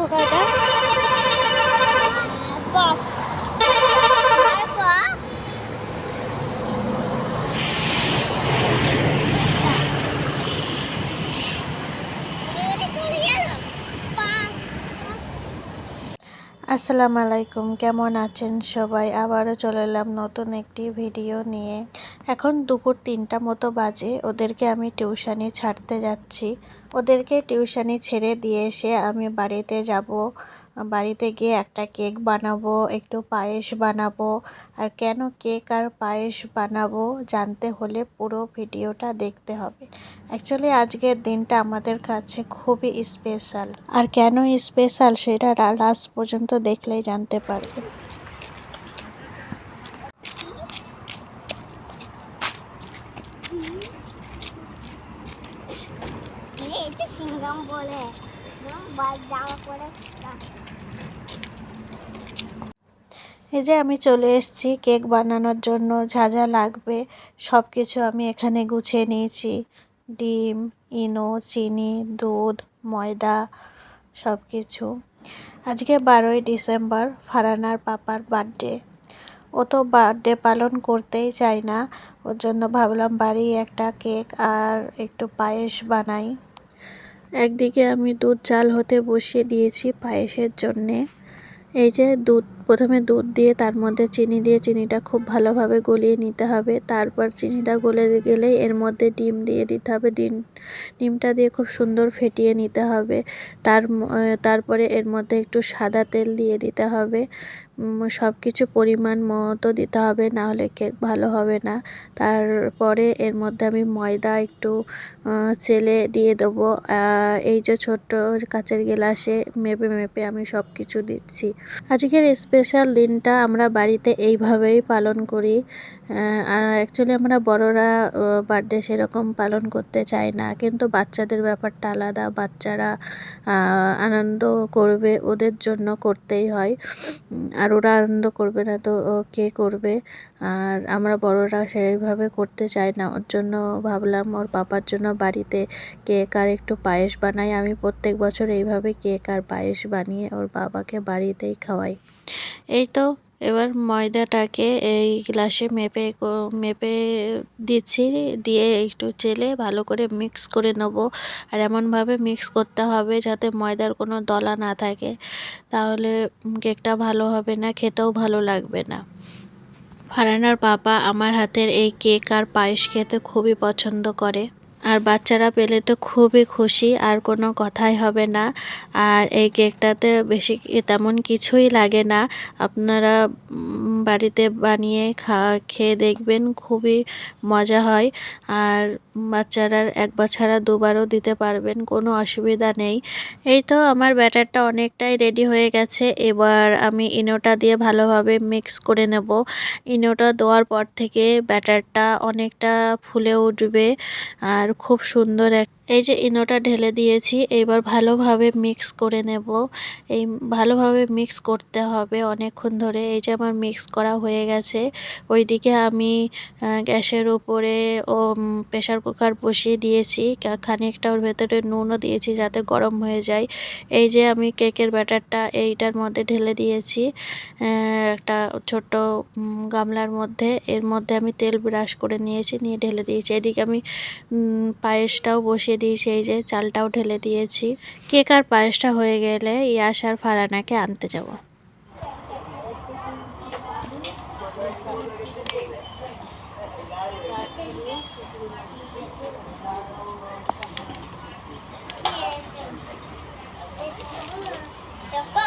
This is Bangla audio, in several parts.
को खाता আসসালামু আলাইকুম কেমন আছেন সবাই? আবারও চলে এলাম নতুন একটি ভিডিও নিয়ে। এখন দুপুর তিনটা মতো বাজে, ওদেরকে আমি টিউশানি ছাড়তে যাচ্ছি। ওদেরকে টিউশানি ছেড়ে দিয়ে এসে আমি বাড়িতে যাব। বাড়িতে গিয়ে একটা কেক বানাবো, একটু পায়েস বানাবো। আর কেন কেক আর পায়েস বানাবো জানতে হলে পুরো ভিডিওটা দেখতে হবে। অ্যাকচুয়ালি আজকের দিনটা আমাদের কাছে খুবই স্পেশাল। আর কেন স্পেশাল সেটা লাস্ট পর্যন্ত দেখলেই জানতে সিঙ্গাম বলে। এই যে আমি চলে এসেছি, কেক বানানোর জন্য যা যা লাগবে সব কিছু আমি এখানে গুছিয়ে নিয়েছি। ডিম, ইনো, চিনি, দুধ, ময়দা সব কিছু আজকে বারোই ডিসেম্বর, ফারানার পাপার বার্থডে। ও তো বার্থডে পালন করতেই চায় না, ওর জন্য ভাবলাম বাড়ি একটা কেক আর একটু পায়েস বানাই। একদিকে আমি দুধ চাল হতে বসিয়ে দিয়েছি পায়েসের জন্যে। এই যে দুধ প্রথমে দুধ দিয়ে, তার মধ্যে চিনি দিয়ে চিনিটা খুব ভালোভাবে গলিয়ে নিতে হবে। তারপর চিনিটা গলে গেলেই এর মধ্যে ডিম দিয়ে দিতে হবে। ডিম, ডিমটা দিয়ে খুব সুন্দর ফেটিয়ে নিতে হবে। তার তারপরে এর মধ্যে একটু সাদা তেল দিয়ে দিতে হবে। সব কিছু পরিমাণ মতো দিতে হবে, না হলে কেক ভালো হবে না। তারপরে এর মধ্যে আমি ময়দা একটু চেলে দিয়ে দেবো। এই যে ছোট্ট কাচের গ্লাসে মেপে মেপে আমি সব কিছু দিচ্ছি। আজকের স্পেশাল দিনটা আমরা বাড়িতে এইভাবেই পালন করি। অ্যাকচুয়ালি আমরা বড়রা বার্থডে সেরকম পালন করতে চাই না। কিন্তু বাচ্চাদের ব্যাপারটা আলাদা, বাচ্চারা আনন্দ করবে, ওদের জন্য করতেই হয়। আর ওরা আনন্দ করবে না তো কে করবে? আর আমরা বড়রা সেইভাবে করতে চাই না। ওর জন্য ভাবলাম ওর পাপার জন্য বাড়িতে কেক আর একটু পায়েস বানাই। আমি প্রত্যেক বছর এইভাবে কেক আর পায়েস বানিয়ে ওর বাবাকে বাড়িতেই খাওয়াই। এই তো, এবার ময়দাটাকে এই গ্লাসে মেপে মেপে দিচ্ছি, দিয়ে একটু চেলে ভালো করে মিক্স করে নেব। আর এমনভাবে মিক্স করতে হবে যাতে ময়দার কোনো দলা না থাকে। তাহলে কেকটা ভালো হবে না, খেতেও ভালো লাগবে না। ফারানার পাপা আমার হাতের এই কেক আর পায়েস খেতে খুবই পছন্দ করে। আর বাচ্চারা পেলে তো খুবই খুশি, আর কোনো কথাই হবে না। আর এই কেকটাতে বেশি তেমন কিছুই লাগে না। আপনারা বাড়িতে বানিয়ে খা খেয়ে দেখবেন খুবই মজা হয়। আর বাচ্চারা একবার ছাড়া দুবারও দিতে পারবেন, কোনো অসুবিধা নেই। এই তো আমার ব্যাটারটা অনেকটাই রেডি হয়ে গেছে। এবার আমি ইনোটা দিয়ে ভালোভাবে মিক্স করে নেব। ইনোটা দেওয়ার পর থেকে ব্যাটারটা অনেকটা ফুলে উঠবে। আর খুব সুন্দর এক এই যে ইনোটা ঢেলে দিয়েছি, এবার ভালোভাবে মিক্স করে নেব। এই ভালোভাবে মিক্স করতে হবে অনেকক্ষণ ধরে। এই যে আমার মিক্স করা হয়ে গেছে। ওইদিকে আমি গ্যাসের উপরে ও প্রেশার কুকার বসিয়ে দিয়েছি। খানিকটা ওর ভেতরে নুনও দিয়েছি যাতে গরম হয়ে যায়। এই যে আমি কেকের ব্যাটারটা এইটার মধ্যে ঢেলে দিয়েছি। একটা ছোট্ট গামলার মধ্যে। এর মধ্যে আমি তেল ব্রাশ করে নিয়েছি, নিয়ে ঢেলে দিয়েছি। এদিকে আমি পায়েসটাও বসিয়ে দিয়েছি এই যে চালটাও ঢেলে দিয়েছি। কেক আর পায়েসটা হয়ে গেলে ইয়াস আর ফারানাকে আনতে যাব। এই চকটা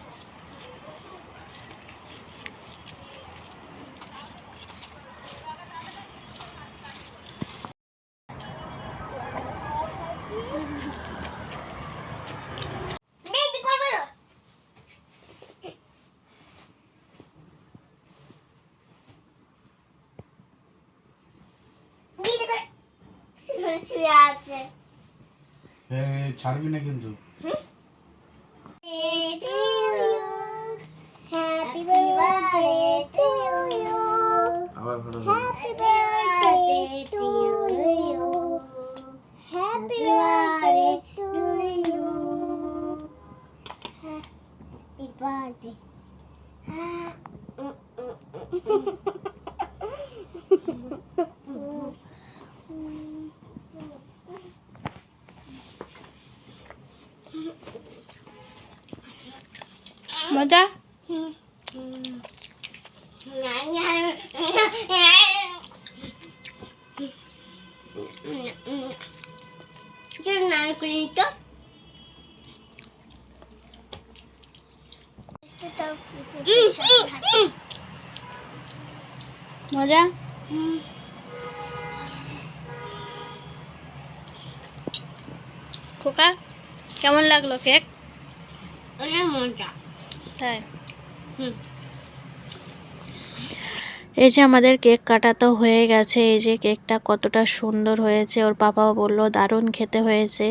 ছাড়বি না কিন্তু. আবার ভালো মজা নারকেলটা মজা খোকা কেমন লাগল কেক অনেক মজা তাই হুম। এই যে আমাদের কেক কাটা তো হয়ে গেছে এই যে কেকটা কতটা সুন্দর হয়েছে ওর পাপাও বলল দারুণ খেতে হয়েছে।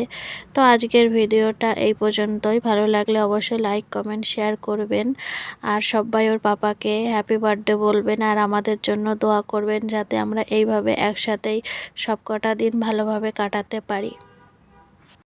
তো আজকের ভিডিওটা এই পর্যন্তই ভালো লাগলে অবশ্যই লাইক কমেন্ট শেয়ার করবেন। আর সবাই ওর পাপাকে হ্যাপি বার্থডে বলবেন আর আমাদের জন্য দোয়া করবেন যাতে আমরা এইভাবে একসাথেই সব কটা দিন ভালোভাবে কাটাতে পারি।